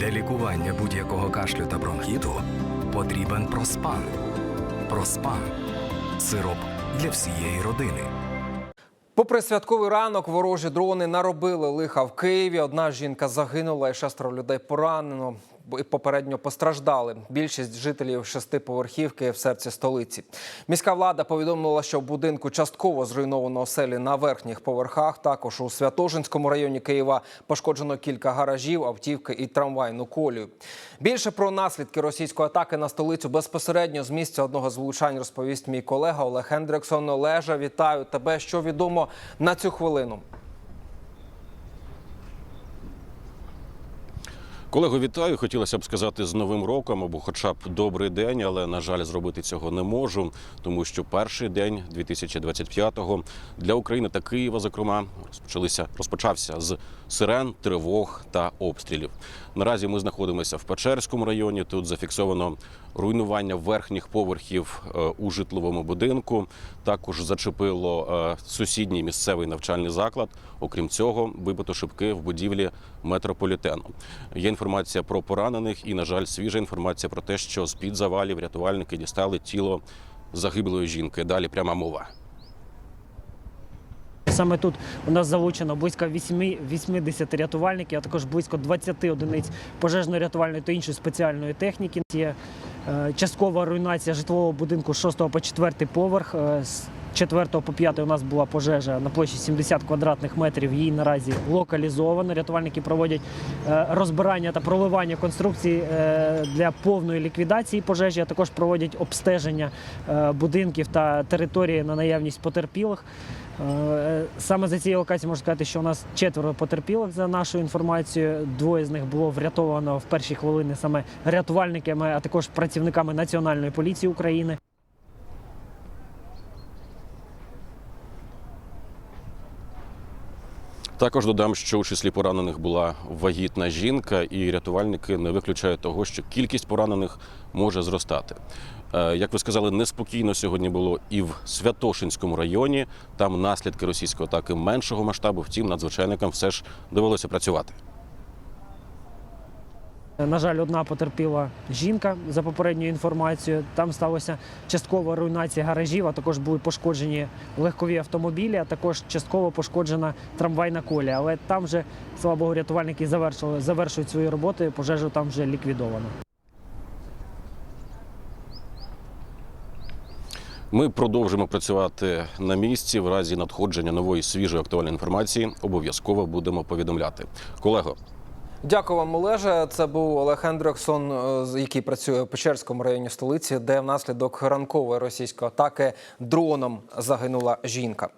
Для лікування будь-якого кашлю та бронхіту потрібен проспан. Проспан сироп для всієї родини. Попри святковий ранок, ворожі дрони наробили лиха в Києві. Одна жінка загинула і шестеро людей поранено. Попередньо постраждали. Більшість жителів шестиповерхівки в серці столиці. Міська влада повідомила, що в будинку частково зруйновано оселі на верхніх поверхах. Також у Святожинському районі Києва пошкоджено кілька гаражів, автівки і трамвайну колію. Більше про наслідки російської атаки на столицю безпосередньо з місця одного з влучань розповість мій колега Олег Хендриксон. Олежа, вітаю тебе. Що відомо на цю хвилину? Колего, вітаю. Хотілося б сказати з Новим роком або хоча б добрий день, але на жаль, зробити цього не можу, тому що перший день 2025-го для України та Києва, зокрема, розпочалися розпочався з сирен, тривог та обстрілів. Наразі ми знаходимося в Печерському районі. Тут зафіксовано руйнування верхніх поверхів е, у житловому будинку. Також зачепило е, сусідній місцевий навчальний заклад. Окрім цього, вибито шибки в будівлі метрополітену. Є інформація про поранених і, на жаль, свіжа інформація про те, що з під завалів рятувальники дістали тіло загиблої жінки. Далі пряма мова. Саме тут у нас залучено близько 8, 80 рятувальників, а також близько 20 одиниць пожежно-рятувальної та іншої спеціальної техніки. Є е, часткова руйнація житлового будинку з 6 по 4 поверх. Е, 4 по 5 у нас була пожежа на площі 70 квадратних метрів. Її наразі локалізовано. Рятувальники проводять е, розбирання та проливання конструкцій е, для повної ліквідації пожежі, а також проводять обстеження е, будинків та території на наявність потерпілих. Саме за цією локацією можу сказати, що у нас четверо потерпілих за нашою інформацією. Двоє з них було врятовано в перші хвилини саме рятувальниками, а також працівниками Національної поліції України. Також додам, що у числі поранених була вагітна жінка, і рятувальники не виключають того, що кількість поранених може зростати. Е, Як ви сказали, неспокійно сьогодні було і в Святошинському районі. Там наслідки російської атаки меншого масштабу. Втім, надзвичайникам все ж довелося працювати. На жаль, одна потерпіла жінка за попередньою інформацією. Там сталося часткова руйнація гаражів, а також були пошкоджені легкові автомобілі, а також частково пошкоджена трамвайна колія. Але там вже, слава Богу, рятувальники завершили, завершують свої роботи, пожежу там вже ліквідовано. Ми продовжимо працювати на місці. В разі надходження нової свіжої актуальної інформації обов'язково будемо повідомляти. Колего, Дякую вам, Олеже. Це був Олег Хендриксон, е, який працює в Печерському районі столиці, де внаслідок ранкової російської атаки дроном загинула жінка.